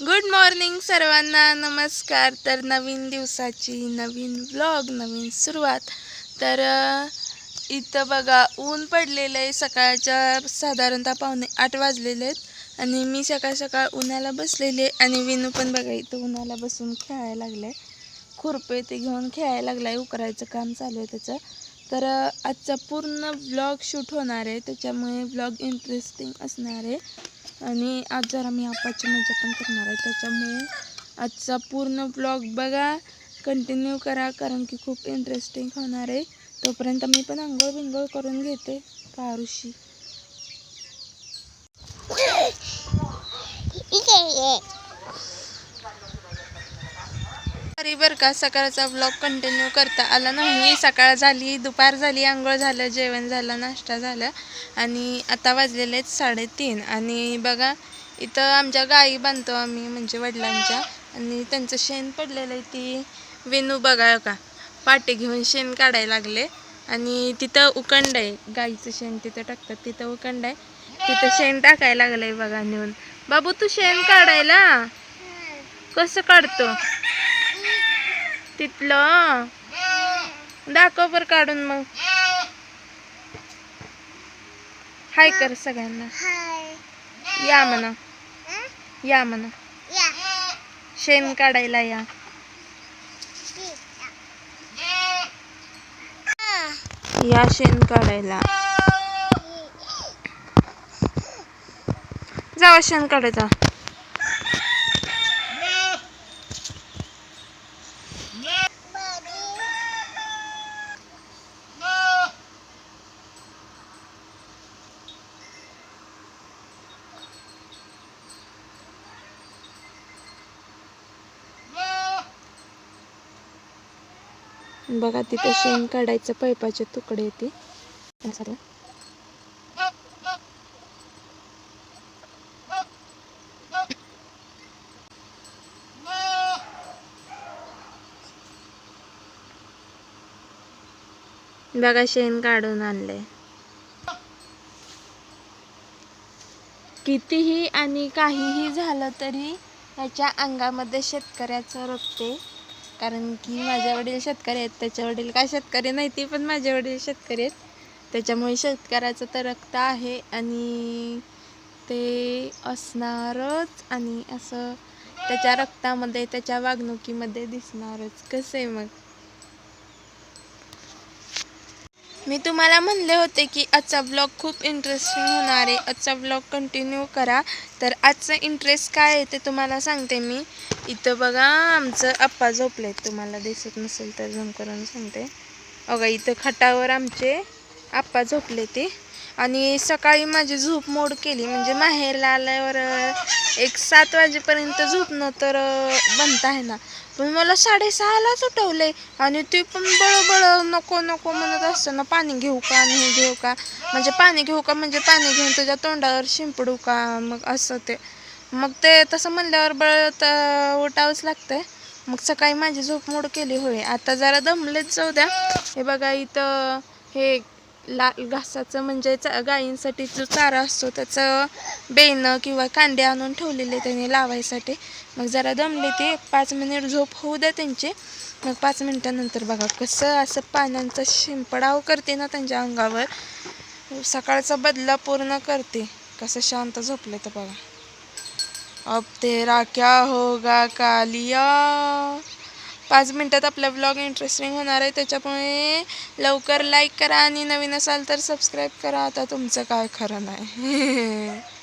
Good morning सर्वांना. नमस्कार. तर नवीन दिवसाची नवीन व्लॉग नवीन सुरुवात. तर इथं बघा ऊन पडलेलं आहे. सकाळच्या साधारणतः पावणे आठ वाजलेले आहेत. आणि मी सकाळ सकाळ उन्हाला बसलेले आहे. आणि विनू पण बघा इथं उन्हाला बसून खेळायला लागलाय. खुरपे ते घेऊन खेळायला लागला आहे उकरायचं काम चालू आहे त्याचं. तर आजचा पूर्ण ब्लॉग शूट होणार आहे. त्याच्यामुळे ब्लॉग इंटरेस्टिंग असणार आहे. आणि आज जरा मी आपाची मजा पण करणार आहे त्याच्यामुळे आजचा पूर्ण ब्लॉग बघा कंटिन्यू करा कारण की खूप इंटरेस्टिंग होणार आहे. तोपर्यंत मी पण आंघोळ बिंगोळ करून घेते पारुशी. तरी बरं का सकाळचा ब्लॉग कंटिन्यू करता आला नाही. सकाळ झाली दुपार झाली आंघोळ झालं जेवण झालं नाश्ता झाला आणि आता वाजलेले आहेत साडेतीन. आणि बघा इथं आमच्या गाई बांधतो आम्ही म्हणजे वडिलांच्या. आणि त्यांचं शेण पडलेलं आहे ती वेणू बघा का पाटे घेऊन शेण काढायला लागले. आणि तिथं उकंड आहे गाईचं शेण तिथं टाकतात तिथं उकंड आहे. तिथं शेण टाकायला लागलं आहे बघा नेऊन. बाबू तू शेण काढायला? कसं काढतो? तिथलं? दाखव बर काढून मग. हाय कर सगळ्यांना. या म्हणा. या म्हणा. शेण काढायला या. या शेण काढायला. जावा शेण काढायचा. बघा तिथं शेण काढायचं पैपाचे तुकडे येते. बघा शेण काढून आणलंय. कितीही आणि काहीही झालं तरी याच्या अंगामध्ये शेतकऱ्याचं रोपते कारण की माझे वडील शेतकरी आहेत त्याचे वडील काय शेतकरी नाही ते पण माझे वडील शेतकरी आहेत. त्याच्यामुळे शेतकऱ्याचं तर रक्त आहे आणि ते असणारच आणि असं त्याच्या रक्तामध्ये त्याच्या वागणुकीमध्ये दिसणारच. कसं आहे मग? मी तुम्हाला म्हणले होते की आजचा ब्लॉग खूप इंटरेस्टिंग होणार आहे. आजचा ब्लॉग कंटिन्यू करा. तर आजचं इंटरेस्ट काय आहे ते तुम्हाला सांगते मी. इथं बघा आमचं आप्पा झोपले तुम्हाला दिसत नसेल तर झूम करून सांगते. बघा इथं खटावर आमचे आप्पा झोपले ते आणि सकाळी माझी झोप मोड केली. म्हणजे माहेरला आल्यावर एक सात वाजेपर्यंत झोपणं तर बनत बनता आहे ना. पण मला साडेसहालाच उठवले आणि ते पण बळबळ नको नको म्हणत असताना पाणी घेऊ का आणि हे घेऊ का? म्हणजे पाणी घेऊ का म्हणजे पाणी घेऊन तुझ्या तोंडावर शिंपडू का? मग असं ते. मग ते तसं म्हणल्यावर बळत उठावंच लागतंय. मग सकाळी माझी झोप मोड केली होय. आता जरा दमलेच जाऊ द्या. हे बघा इथं हे लाल घासाचं म्हणजे चा- गायींसाठी जो चारा असतो त्याचं बेणं किंवा कांदे आणून ठेवलेले त्यांनी लावायसाठी. मग जरा दमले ते पाच मिनिट झोप होऊ द्या त्यांची. मग पाच मिनिटानंतर बघा कसं असं पाण्याचा शिंपडाव करते ना त्यांच्या अंगावर. सकाळचा बदला पूर्ण करते. कसं शांत झोपले तर बघा. अब तेरा क्या होगा कालिया? पाच मिनटात आपला ब्लॉग इंटरेस्टिंग होणार आहे. त्याच्यामुळे लवकर लाईक करा आणि नवीन असाल तर सबस्क्राईब करा. आता तुमचं काय खरं नाही.